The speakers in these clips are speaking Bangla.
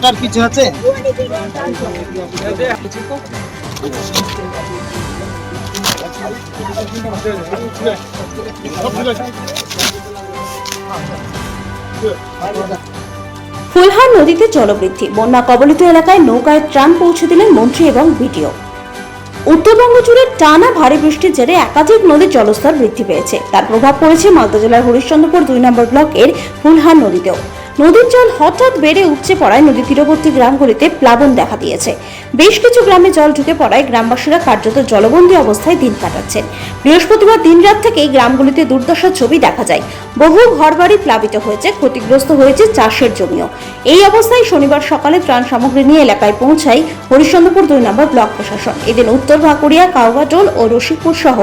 ট্রাক্টর কিছু আছে? ফুলহার নদীতে জলবৃদ্ধি। বন্যা কবলিত এলাকায় নৌকায় ত্রাণ পৌঁছে দিলেন মন্ত্রী এবং বিডিও। উত্তরবঙ্গ জুড়ে টানা ভারী বৃষ্টির জেরে একাধিক নদীর জলস্তর বৃদ্ধি পেয়েছে। তার প্রভাব পড়েছে মালদা জেলার হরিশ্চন্দ্রপুর দুই নম্বর ব্লকের ফুলহার নদীতেও। নদীর জল হঠাৎ বেড়ে উপচে পড়ায় নদী তীরবর্তী গ্রামগুলিতে প্লাবন দেখা দিয়েছে। বেশ কিছু গ্রামে জল ঢুকে পড়ায় গ্রামবাসীরা কার্যত জলবন্দী অবস্থায় দিন কাটাচ্ছেন। বৃহস্পতিবার দিনরাত থেকেই গ্রামগুলিতে দুর্দশার ছবি দেখা যায়। বহু ঘরবাড়ি প্লাবিত হয়েছে, ক্ষতিগ্রস্ত হয়েছে চাষের জমিও। এই অবস্থায় শনিবার সকালে ত্রাণ সামগ্রী নিয়ে এলাকায় পৌঁছায় হরিশ্চন্দ্রপুর দুই নম্বর ব্লক প্রশাসন। এদিন উত্তর ভাকুড়িয়া কাউগাটোল ও রসিকপুর সহ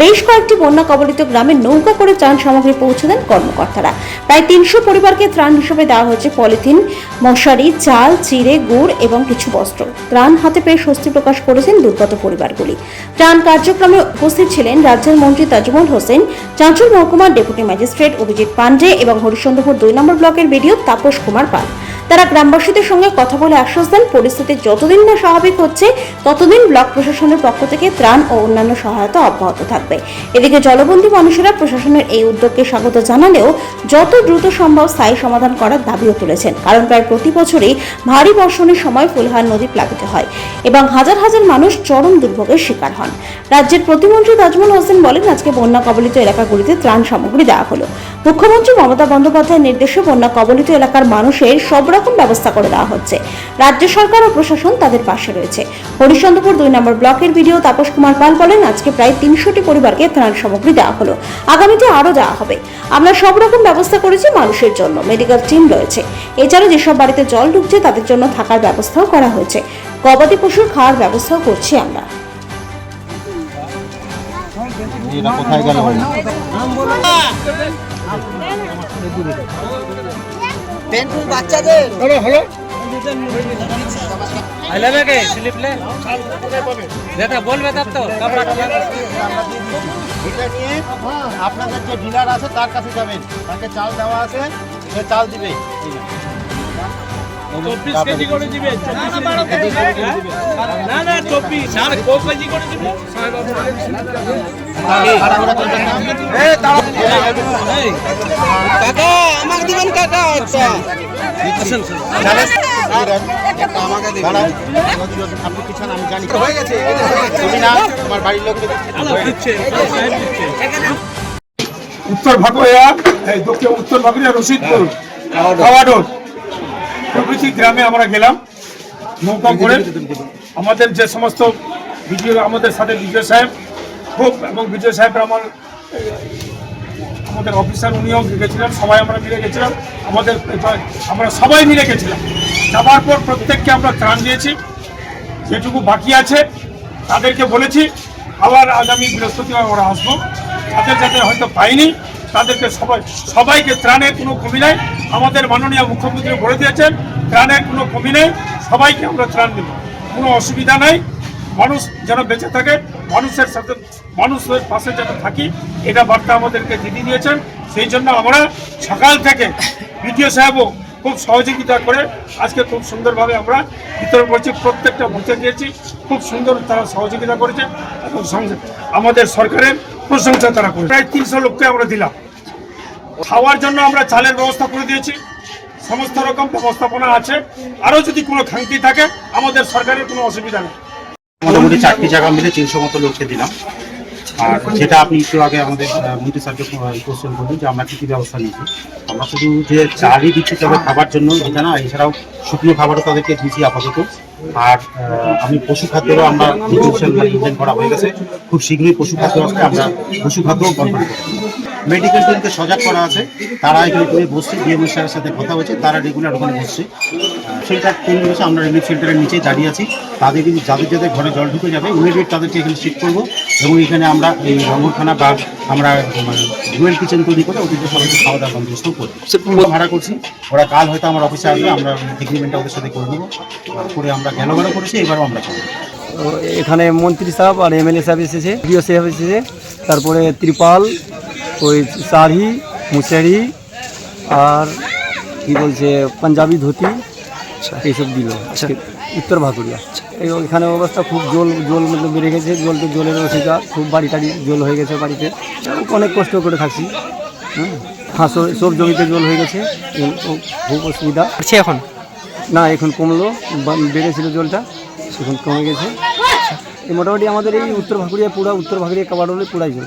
বেশ কয়েকটি বন্যা কবলিত গ্রামে নৌকা করে ত্রাণ সামগ্রী পৌঁছে দেন কর্মকর্তারা। প্রায় তিনশো পরিবারকে ত্রাণ হিসেবে দেওয়া হয়েছে পলিথিন, মশারি, চাল, চিড়ে, গুড় এবং কিছু বস্ত্র। ত্রাণ হাতে পেয়ে স্বস্তি প্রকাশ করেছেন দুর্গত পরিবারগুলি। ত্রাণ কার্যক্রমে উপস্থিত ছিলেন রাজ্যের মন্ত্রী তাজমল হোসেন চাঁচল মহকুমার ডেপুটি ম্যাজিস্ট্রেট অভিজিৎ পান্ডে এবং হরিশ্চন্দ্রপুর দুই নম্বর ব্লকের বিডিও তাপস কুমার পাল। তারা গ্রামবাসীদের সঙ্গে কথা বলে আশ্বাস দেন, পরিস্থিতি যতদিন না স্বাভাবিক হচ্ছে, ততদিন ব্লক প্রশাসনের পক্ষ থেকে ত্রাণ ও অন্যান্য সহায়তা অব্যাহত থাকবে। এদিকে জলবন্দী মানুষেরা প্রশাসনের এই উদ্যোগকে স্বাগত জানালেও যত দ্রুত সম্ভব স্থায়ী সমাধান করার দাবিও তুলেছেন। কারণ প্রায় প্রতি বছরই ভারী বর্ষণের সময় ফুলহার নদী প্লাবিত হয় এবং হাজার হাজার মানুষ চরম দুর্ভোগের শিকার হন। রাজ্যের প্রতিমন্ত্রী তাজমুল হোসেন বলেন, আজকে বন্যা কবলিত এলাকাগুলিতে ত্রাণ সামগ্রী দেওয়া হলো। মুখ্যমন্ত্রী মমতা বন্দ্যোপাধ্যায়ের নির্দেশে বন্যা কবলিত এলাকার মানুষের সব রকম ব্যবস্থা করে দেওয়া হচ্ছে। রাজ্য সরকার ও প্রশাসন তাদের পাশে রয়েছে। হরিশ্চন্দ্রপুর দুই নম্বর ব্লকের ভিডিও তাপস কুমার পাল বলেন, আজকে প্রায় তিনশোটি পরিবারকে ত্রাণ সামগ্রী দেওয়া হলো। আগামীতে আরও দেওয়া হবে। আমরা সব রকম ব্যবস্থা করেছি মানুষের জন্য, মেডিকেল টিম রয়েছে। এছাড়া যেসব বাড়িতে জল ঢুকছে, তাদের জন্য থাকার ব্যবস্থাও করা হয়েছে। গবাদি পশুর খাওয়ার ব্যবস্থাও করছি আমরা। কোথায় গেল বাচ্চাদের। স্লিপ লে। যেটা বলবে তার তো নিয়ে আপনাদের যে ডিলার আছে তার কাছে যাবেন। তাকে চাল দেওয়া আছে সে চাল দিবে। চব্বিশ কেজি করে দিবে না না চব্বিশ। কো কেজি করে দিবে? তাড়াহুড়া করবেন না। কাকা আমাকে দিবেন কাকা একটা। দাঁড়ান। যদি- যদি আপনি পিছান আমি জানি হয়ে গেছে তুমি না তোমার বাড়ির লোক উত্তর ভাকুয়া দক্ষিণ উত্তর ভাকুয়া রশিদপুর খাওয়াডোর প্রভৃতি গ্রামে আমরা গেলাম নৌকা করে। আমাদের যে সমস্ত বিজয় আমাদের সাথে বিজয় সাহেব খুব এবং বিজয় সাহেব আমার আমাদের অফিসার উনিও গেছিলেন সবাই আমরা মিলে গেছিলাম। আমাদের আমরা সবাই মিলে গেছিলাম। যাবার পর প্রত্যেককে আমরা ত্রাণ দিয়েছি। যেটুকু বাকি আছে তাদেরকে বলেছি আবার আগামী বৃহস্পতিবার ওরা আসব। তাদের যাতে হয়তো পাইনি তাদেরকে সবাই, সবাইকে ত্রাণে কোনো কমি নেই। আমাদের মাননীয় মুখ্যমন্ত্রী বলে দিয়েছেন ত্রাণের কোনো কমি নেই, সবাইকে আমরা ত্রাণ দেব। কোনো অসুবিধা নেই। মানুষ যেন বেঁচে থাকে, মানুষের সাথে মানুষের পাশে যেন থাকি, এটা বার্তা আমাদেরকে দিদি দিয়েছেন। সেই জন্য আমরা সকাল থেকে বিডিও সাহেবও খুব সহযোগিতা করে আজকে খুব সুন্দরভাবে আমরা বিতরণ করছি, প্রত্যেকটা বুথে দিয়েছি খুব সুন্দর তারা সহযোগিতা করেছে। এবং আমাদের সরকারের প্রশংসা তারা করে। প্রায় তিনশো লোককে আমরা দিলাম। খাওয়ার জন্য আমরা চালের ব্যবস্থা করে দিয়েছি। সমস্ত রকম ব্যবস্থাপনা আছে। আরও যদি কোনো খামতি থাকে, আমাদের সরকারের কোনো অসুবিধা নেই। মোটামুটি চারটি জায়গা মিলে তিনশো মতো লোককে দিলাম। আর যেটা আপনি একটু আগে আমাদের মন্ত্রী স্যারকে কোশ্চেন করলেন যে আমরা কী কী ব্যবস্থা নিয়েছি, আমরা শুধু যে চালই দিচ্ছি তবে খাবার জন্য এটা না, এছাড়াও শুকনো খাবারও তাদেরকে দিচ্ছি আপাতত। আর আমি পশু খাদ্যেরও আমরা ডিস্ট্রিবিউশন মানে করা হয়ে গেছে। খুব শীঘ্রই পশু খাদ্য আসলে আমরা পশু খাদ্যও কন্ট্রোল করব। মেডিকেল টিমকে সজাগ করা আছে। তারা এখানে তুমি বসছে ডিএমএ স্যারের সাথে কথা হয়েছে, তারা রেগুলার ওখানে বসছে। সেটা টিম বসে আমরা রিলিফ সেন্টারের নিচে দাঁড়িয়ে আছি। তাদের কিন্তু যাদের যাদের ঘরে জল ঢুকে যাবে ইমিডিয়েট তাদেরকে এখানে শিফট করব। এবং এখানে আমরা এই রঙ্গরখানা বা আমরা ডুয়েল কিচেন তৈরি করে ওদেরকে সবাইকে খাওয়া দাওয়া বন্দোবস্ত করব ভাড়া করছি। ওরা কাল হয়তো আমার অফিসে আসবে আমরা এগ্রিমেন্টটা ওদের সাথে করে দেবো করে আমরা গেল গেল করেছি এবারও আমরা করব। তো এখানে মন্ত্রী সাহেব আর এমএলএ সাহেব এসেছে ডিও সাহেব এসেছে। তারপরে ত্রিপাল ওই শাড়ি মুসেরি আর কি বলছে পাঞ্জাবি ধুতি এইসব দিল। উত্তর ভাকুরিয়া এই এখানে অবস্থা খুব জল জল মতলব বেড়ে গেছে জল তো জলের অসুবিধা খুব বাড়ি টাড়ি জল হয়ে গেছে বাড়িতে। অনেক কষ্ট করে থাকছি। হ্যাঁ হাঁস সব জমিতে জল হয়ে গেছে খুব অসুবিধা। আছে এখন? না এখন কমলো বা- বেড়েছিল জলটা এখন কমে গেছে। মোটামুটি আমাদের এই উত্তর ভাকুরিয়া পুরা উত্তর ভাকুরিয়া কাবাডলে পুরাই জল।